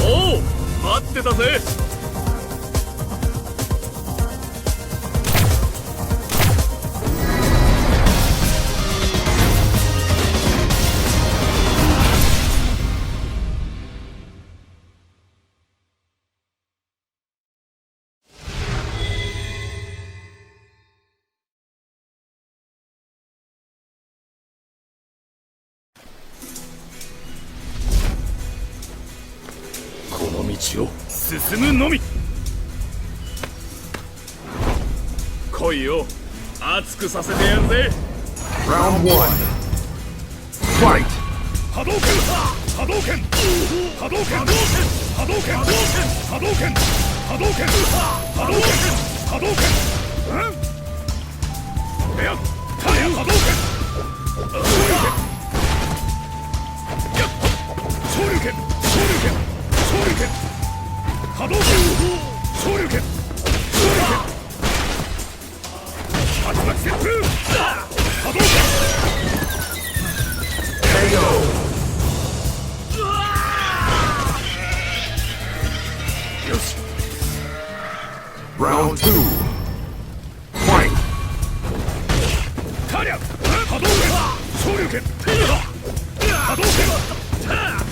Oh, 待ってたぜ。道を進むのみ。来いよ。熱くさせてやるぜ。Round 1 Fight. 波動拳波動拳。波動拳。波動拳。波動拳。波動拳。波動拳。波動拳。うんいやタヤ波動拳。昇竜拳。昇竜拳。昇竜拳波動拳昇竜拳昇竜拳竜巻旋風波動拳よし。Round 2 Fight タリャ波動拳昇竜拳波動拳